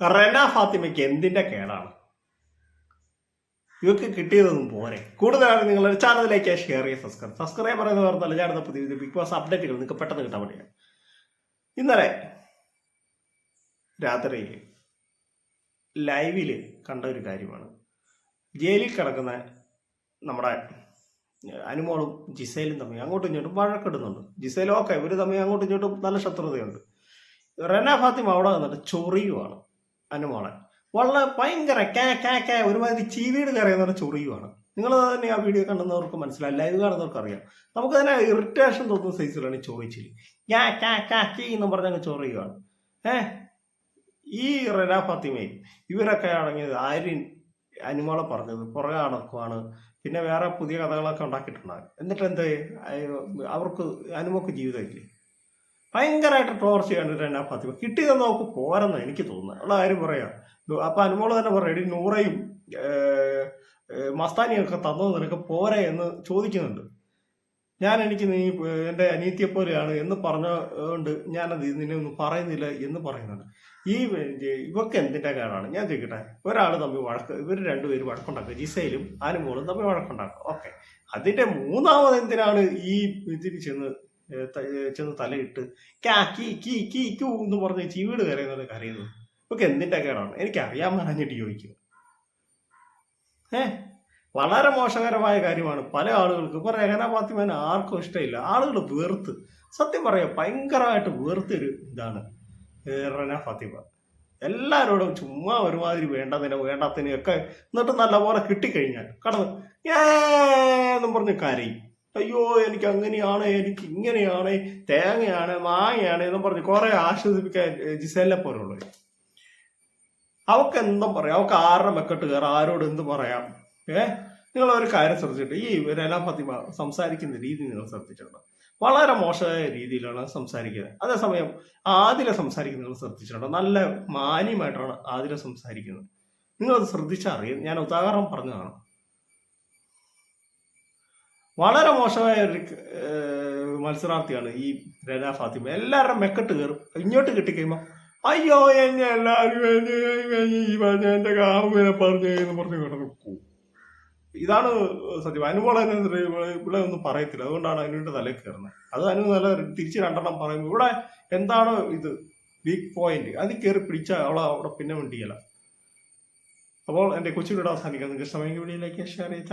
റെന ഫാത്തിമയ്ക്ക് എന്തിന്റെ കേടാണ്? ഇവർക്ക് കിട്ടിയതൊന്നും പോരെ. കൂടുതലാണ് നിങ്ങളൊരു ചാനലിലേക്ക് ഷെയർ ചെയ്യുക സബ്സ്ക്രൈബ് സബ്സ്ക്രൈബ് പറയുന്നത് പറഞ്ഞാൽ ഞാൻ പുതിയ ബിഗ് ബോസ് അപ്ഡേറ്റുകൾ നിങ്ങൾക്ക് പെട്ടെന്ന് കിട്ടാൻ വേണ്ടിയാണ്. ഇന്നലെ രാത്രി ലൈവിൽ കണ്ട ഒരു കാര്യമാണ്. ജയിലിൽ കിടക്കുന്ന നമ്മുടെ അനുമോളും ജിസയിലും തമ്മിൽ അങ്ങോട്ടും ഇങ്ങോട്ടും വഴക്കിടുന്നുണ്ട്. ജിസയിലും ഒക്കെ ഇവർ തമ്മിൽ അങ്ങോട്ടും ഇങ്ങോട്ടും നല്ല ശത്രുതയുണ്ട്. റെന ഫാത്തിമ അവിടെ വന്നിട്ട് ചൊറിയുവാണ് മോളെ. വളരെ ഭയങ്കര കേ കേ കേ ഒരുമാതിരി ചീവീട് കയറിയെന്ന് ചൊറിയുവാണ്. നിങ്ങൾ തന്നെ ആ വീഡിയോ കണ്ടുന്നവർക്ക് മനസ്സിലായി ലൈവ് കാണുന്നവർക്ക് അറിയാം. നമുക്ക് തന്നെ ഇറിറ്റേഷൻ തോന്നുന്ന സൈസിലാണ് ചോറിച്ചിൽ ചൊറിച്ചിൽ ഞാ കാ കാ കീ എന്നും പറഞ്ഞങ്ങ് ചൊറിയുവാണ്. ഏ? ഈ റെന ഫാത്തിമയും ഇവരൊക്കെ ആണെങ്കിൽ ആര്യൻ അനിമോളെ പറഞ്ഞത് പുറകെ അടക്കുവാണ് പിന്നെ വേറെ പുതിയ കഥകളൊക്കെ ഉണ്ടാക്കിയിട്ടുണ്ടാകും. എന്നിട്ട് എന്ത് അവർക്ക് അനുമോക്ക് ജീവിതമില്ലേ ഭയങ്കരമായിട്ട് ടോർച്ച് ചെയ്യാണ്ട് എന്നാ ഫാത്തിമ കിട്ടിയതെന്ന് നമുക്ക് പോരെന്ന് എനിക്ക് തോന്നുന്നത്. ഉള്ള കാര്യം പറയാം അപ്പൊ അനുമോൾ തന്നെ പറയാം എടി നൂറയും മസ്താനിയൊക്കെ തന്നത് നിനക്ക് പോരെ എന്ന് ചോദിക്കുന്നുണ്ട്. ഞാൻ എനിക്ക് നീ എന്റെ അനീതിയെ പോലെയാണ് എന്ന് പറഞ്ഞുകൊണ്ട് ഞാനത് നിന്നെ ഒന്നും പറയുന്നില്ല എന്ന് പറയുന്നുണ്ട്. ഈ ഇവക്കെ എന്തിന്റെ കേടാണ്? ഞാൻ ചോദിക്കട്ടെ. ഒരാൾ തമ്മിൽ വഴക്ക് ഇവർ രണ്ടുപേരും വഴക്കുണ്ടാക്കുക ജിസയിലും ആനുമോളും തമ്മിൽ വഴക്കുണ്ടാക്കുക ഓക്കെ. അതിന്റെ മൂന്നാമത് എന്തിനാണ് ഈ ഇതിൽ ചെന്ന് ചെന്ന് തലയിട്ട് കാ കീ കീ ക്യൂ എന്ന് പറഞ്ഞ് ചീവീട് കരയുന്നത് കരയുന്നത് ഇവക്ക് എന്തിന്റെ കേടാണ് എനിക്കറിയാൻ പറഞ്ഞിട്ട് ചോദിക്കുക ഏ വളരെ മോശകരമായ കാര്യമാണ് പല ആളുകൾക്ക്. ഇപ്പൊ രഹന പാത്തിമാൻ ആർക്കും ഇഷ്ടമില്ല. ആളുകൾ വെറുത്ത്. സത്യം പറയാം ഭയങ്കരമായിട്ട് വെറുത്തൊരു ഇതാണ്. റന ഫാത്തിമ. എല്ലാവരോടും ചുമ്മാ ഒരുമാതിരി വേണ്ടതിന് വേണ്ടാത്തതിനെയൊക്കെ എന്നിട്ട് നല്ലപോലെ കിട്ടിക്കഴിഞ്ഞാൽ കടന്ന് ഏന്നും പറഞ്ഞ് കരയും. അയ്യോ എനിക്ക് അങ്ങനെയാണ് എനിക്ക് ഇങ്ങനെയാണ് തേങ്ങയാണ് മാങ്ങയാണ് എന്നും പറഞ്ഞ് കുറെ ആശ്വസിപ്പിക്കാൻ ജിസേലിനെ പോലുള്ളവർ അവക്ക് എന്തും പറയാം. അവക്ക് ആരുടെ മെക്കെട്ട് കയറാം? ആരോട് എന്ത് പറയാം? ഏ? നിങ്ങൾ ഒരു കാര്യം ശ്രദ്ധിച്ചിട്ട് ഈ രലാ ഫത്തിമ സംസാരിക്കുന്ന രീതി നിങ്ങൾ ശ്രദ്ധിച്ചിട്ടുണ്ട്? വളരെ മോശമായ രീതിയിലാണ് സംസാരിക്കുന്നത്. അതേസമയം ആദില സംസാരിക്കുന്നത് നിങ്ങൾ ശ്രദ്ധിച്ചിട്ടുണ്ട്? നല്ല മാന്യമായിട്ടാണ് ആദില സംസാരിക്കുന്നത്. നിങ്ങളത് ശ്രദ്ധിച്ചറിയും. ഞാൻ ഉദാഹരണം പറഞ്ഞതാണ്. വളരെ മോശമായ ഒരു മത്സരാർത്ഥിയാണ് ഈ രന ഫാത്തിമ. എല്ലാവരും മെക്കെട്ട് കയറും. ഇങ്ങോട്ട് കിട്ടിക്കഴിയുമ്പോൾ അയ്യോ എന്നെ എല്ലാവരും ഈ എന്റെ പറഞ്ഞു എന്ന് പറഞ്ഞു കിടന്ന് ഇതാണ് സത്യം. അനുമോളെ ഇവിടെ ഒന്നും പറയത്തില്ല. അതുകൊണ്ടാണ് അനുവിന്റെ തലയിൽ കയറുന്നത്. അത് അനു നല്ല തിരിച്ച് രണ്ടെണ്ണം പറയുമ്പോൾ ഇവിടെ എന്താണ് ഇത്? വീക്ക് പോയിന്റ് അത് കയറി പിടിച്ചാൽ അവളെ അവിടെ പിന്നെ മിണ്ടിയല്ല. അപ്പോൾ എന്റെ കൊച്ചുകൂടെ അവസാനിക്കാം. നിങ്ങൾക്ക് സമയം വീഡിയോയിലേക്ക് ഷെയർ ചെയ്യാൻ